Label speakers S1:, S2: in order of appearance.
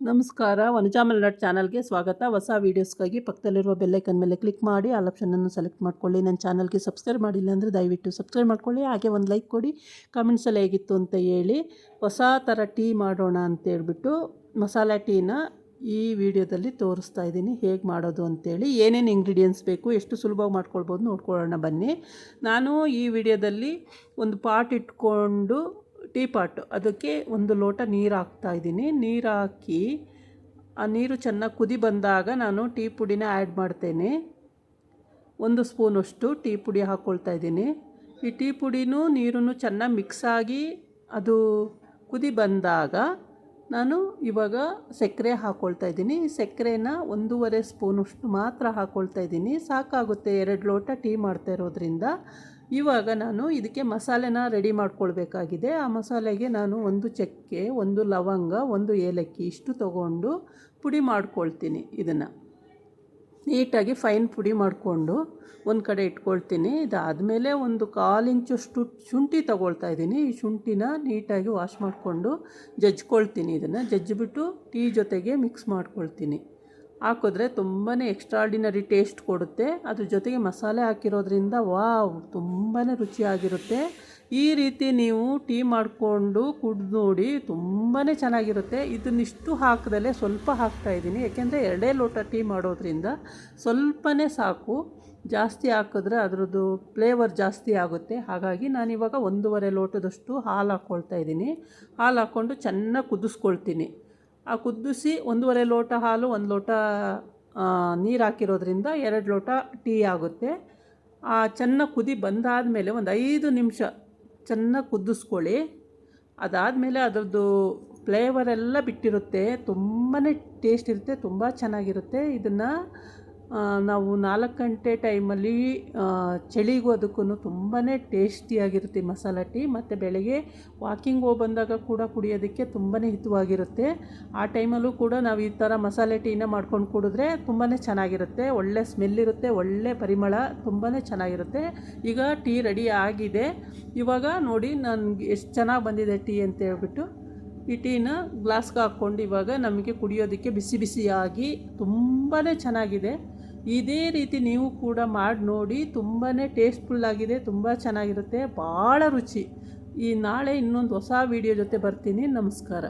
S1: ನಮಸ್ಕಾರ. ವನಜಾ ಮಲ್ನಾಡ್ ಚಾನಲ್ಗೆ ಸ್ವಾಗತ. ಹೊಸ ವೀಡಿಯೋಸ್ಗಾಗಿ ಪಕ್ಕದಲ್ಲಿರುವ ಬೆಲ್ಲೈಕನ್ ಮೇಲೆ ಕ್ಲಿಕ್ ಮಾಡಿ, ಆಲ್ ಆಪ್ಷನನ್ನು ಸೆಲೆಕ್ಟ್ ಮಾಡ್ಕೊಳ್ಳಿ. ನನ್ನ ಚಾನಲ್ಗೆ ಸಬ್ಸ್ಕ್ರೈಬ್ ಮಾಡಿಲ್ಲ ಅಂದರೆ ದಯವಿಟ್ಟು ಸಬ್ಸ್ಕ್ರೈಬ್ ಮಾಡ್ಕೊಳ್ಳಿ. ಹಾಗೆ ಒಂದು ಲೈಕ್ ಕೊಡಿ. ಕಮೆಂಟ್ಸಲ್ಲಿ ಹೇಗಿತ್ತು ಅಂತ ಹೇಳಿ. ಹೊಸ ಥರ ಟೀ ಮಾಡೋಣ ಅಂತೇಳ್ಬಿಟ್ಟು ಮಸಾಲೆ ಟೀನ ಈ ವಿಡಿಯೋದಲ್ಲಿ ತೋರಿಸ್ತಾ ಇದ್ದೀನಿ. ಹೇಗೆ ಮಾಡೋದು ಅಂತೇಳಿ ಏನೇನು ಇಂಗ್ರೀಡಿಯೆಂಟ್ಸ್ ಬೇಕು, ಎಷ್ಟು ಸುಲಭವಾಗಿ ಮಾಡ್ಕೊಳ್ಬೋದು ನೋಡ್ಕೊಳ್ಳೋಣ ಬನ್ನಿ. ನಾನು ಈ ವಿಡಿಯೋದಲ್ಲಿ ಒಂದು ಪಾಟ್ ಇಟ್ಕೊಂಡು ಟೀ ಪಾಟು. ಅದಕ್ಕೆ ಒಂದು ಲೋಟ ನೀರು ಹಾಕ್ತಾ ಇದ್ದೀನಿ. ನೀರು ಹಾಕಿ, ಆ ನೀರು ಚೆನ್ನಾಗಿ ಕುದಿ ಬಂದಾಗ ನಾನು ಟೀ ಪುಡಿನ ಆ್ಯಡ್ ಮಾಡ್ತೇನೆ. ಒಂದು ಸ್ಪೂನಷ್ಟು ಟೀ ಪುಡಿ ಹಾಕ್ಕೊಳ್ತಾ ಇದ್ದೀನಿ. ಈ ಟೀ ಪುಡಿನೂ ನೀರೂ ಚೆನ್ನಾಗಿ ಮಿಕ್ಸ್ ಆಗಿ ಅದು ಕುದಿ ಬಂದಾಗ ನಾನು ಇವಾಗ ಸಕ್ಕರೆ ಹಾಕ್ಕೊಳ್ತಾ ಇದ್ದೀನಿ. ಸಕ್ಕರೆನ ಒಂದೂವರೆ ಸ್ಪೂನಷ್ಟು ಮಾತ್ರ ಹಾಕ್ಕೊಳ್ತಾ ಇದ್ದೀನಿ. ಸಾಕಾಗುತ್ತೆ. ಎರಡು ಲೋಟ ಟೀ ಮಾಡ್ತಾ ಇರೋದ್ರಿಂದ ಇವಾಗ ನಾನು ಇದಕ್ಕೆ ಮಸಾಲೆನ ರೆಡಿ ಮಾಡ್ಕೊಳ್ಬೇಕಾಗಿದೆ. ಆ ಮಸಾಲೆಗೆ ನಾನು ಒಂದು ಚಕ್ಕೆ, ಒಂದು ಲವಂಗ, ಒಂದು ಏಲಕ್ಕಿ ಇಷ್ಟು ತಗೊಂಡು ಪುಡಿ ಮಾಡ್ಕೊಳ್ತೀನಿ ಇದನ್ನು. ನೀಟಾಗಿ ಫೈನ್ ಪುಡಿ ಮಾಡಿಕೊಂಡು ಒಂದು ಕಡೆ ಇಟ್ಕೊಳ್ತೀನಿ. ಇದಾದಮೇಲೆ ಒಂದು ಕಾಲು ಇಂಚಷ್ಟು ಶುಂಠಿ ತಗೊಳ್ತಾ ಇದ್ದೀನಿ. ಈ ಶುಂಠಿನ ನೀಟಾಗಿ ವಾಶ್ ಮಾಡಿಕೊಂಡು ಜಜ್ಕೊಳ್ತೀನಿ ಇದನ್ನು. ಜಜ್ಜಿಬಿಟ್ಟು ಟೀ ಜೊತೆಗೆ ಮಿಕ್ಸ್ ಮಾಡ್ಕೊಳ್ತೀನಿ. ಹಾಕಿದ್ರೆ ತುಂಬಾ ಎಕ್ಸ್ಟ್ರಾಡಿನರಿ ಟೇಸ್ಟ್ ಕೊಡುತ್ತೆ. ಅದ್ರ ಜೊತೆಗೆ ಮಸಾಲೆ ಹಾಕಿರೋದ್ರಿಂದ ವಾವ್ ತುಂಬಾ ರುಚಿಯಾಗಿರುತ್ತೆ. ಈ ರೀತಿ ನೀವು ಟೀ ಮಾಡಿಕೊಂಡು ಕುಡ್ದು ನೋಡಿ ತುಂಬಾ ಚೆನ್ನಾಗಿರುತ್ತೆ. ಇದನ್ನಿಷ್ಟು ಹಾಕದಲ್ಲೇ ಸ್ವಲ್ಪ ಹಾಕ್ತಾಯಿದ್ದೀನಿ ಯಾಕೆಂದರೆ ಎರಡೇ ಲೋಟ ಟೀ ಮಾಡೋದ್ರಿಂದ ಸ್ವಲ್ಪನೇ ಸಾಕು. ಜಾಸ್ತಿ ಹಾಕಿದ್ರೆ ಅದರದ್ದು ಫ್ಲೇವರ್ ಜಾಸ್ತಿ ಆಗುತ್ತೆ. ಹಾಗಾಗಿ ನಾನಿವಾಗ ಒಂದೂವರೆ ಲೋಟದಷ್ಟು ಹಾಲು ಹಾಕ್ಕೊಳ್ತಾ ಇದ್ದೀನಿ. ಹಾಲು ಹಾಕ್ಕೊಂಡು ಚೆನ್ನಾಗಿ ಕುದಿಸ್ಕೊಳ್ತೀನಿ. ಆ ಕುದಿಸಿ ಒಂದೂವರೆ ಲೋಟ ಹಾಲು, ಒಂದು ಲೋಟ ನೀರು ಹಾಕಿರೋದ್ರಿಂದ ಎರಡು ಲೋಟ ಟೀ ಆಗುತ್ತೆ. ಆ, ಚೆನ್ನಾಗಿ ಕುದಿ ಬಂದಾದ ಮೇಲೆ ಒಂದು ಐದು ನಿಮಿಷ ಚೆನ್ನಾಗಿ ಕುದಿಸ್ಕೊಳ್ಳಿ. ಅದಾದಮೇಲೆ ಅದರದ್ದು ಫ್ಲೇವರೆಲ್ಲ ಬಿಟ್ಟಿರುತ್ತೆ. ತುಂಬಾ ಟೇಸ್ಟ್ ಇರುತ್ತೆ ತುಂಬ ಚೆನ್ನಾಗಿರುತ್ತೆ. ಇದನ್ನು ನಾವು ನಾಲ್ಕು ಗಂಟೆ ಟೈಮಲ್ಲಿ ಚಳಿಗೂ ಅದಕ್ಕೂ ತುಂಬಾ ಟೇಸ್ಟಿಯಾಗಿರುತ್ತೆ ಮಸಾಲ ಟೀ. ಮತ್ತು ಬೆಳಗ್ಗೆ ವಾಕಿಂಗ್ ಹೋಗಿ ಬಂದಾಗ ಕೂಡ ಕುಡಿಯೋದಕ್ಕೆ ತುಂಬಾ ಹಿತವಾಗಿರುತ್ತೆ. ಆ ಟೈಮಲ್ಲೂ ಕೂಡ ನಾವು ಈ ಥರ ಮಸಾಲೆ ಟೀನ ಮಾಡ್ಕೊಂಡು ಕುಡಿದ್ರೆ ತುಂಬಾ ಚೆನ್ನಾಗಿರುತ್ತೆ. ಒಳ್ಳೆ ಸ್ಮೆಲ್ ಇರುತ್ತೆ, ಒಳ್ಳೆ ಪರಿಮಳ ತುಂಬಾ ಚೆನ್ನಾಗಿರುತ್ತೆ. ಈಗ ಟೀ ರೆಡಿ ಆಗಿದೆ. ಇವಾಗ ನೋಡಿ ನನಗೆ ಎಷ್ಟು ಚೆನ್ನಾಗಿ ಬಂದಿದೆ ಟೀ ಅಂತ ಹೇಳ್ಬಿಟ್ಟು, ಈ ಟೀನ ಗ್ಲಾಸ್ಗೆ ಹಾಕ್ಕೊಂಡು ಇವಾಗ ನಮಗೆ ಕುಡಿಯೋದಕ್ಕೆ ಬಿಸಿ ಬಿಸಿಯಾಗಿ ತುಂಬಾ ಚೆನ್ನಾಗಿದೆ. ಇದೇ ರೀತಿ ನೀವು ಕೂಡ ಮಾಡಿ ನೋಡಿ ತುಂಬಾ ಟೇಸ್ಟ್ಫುಲ್ಲಾಗಿದೆ ತುಂಬ ಚೆನ್ನಾಗಿರುತ್ತೆ, ಭಾಳ ರುಚಿ. ಈ ನಾಳೆ ಇನ್ನೊಂದು ಹೊಸ ವೀಡಿಯೋ ಜೊತೆ ಬರ್ತೀನಿ. ನಮಸ್ಕಾರ.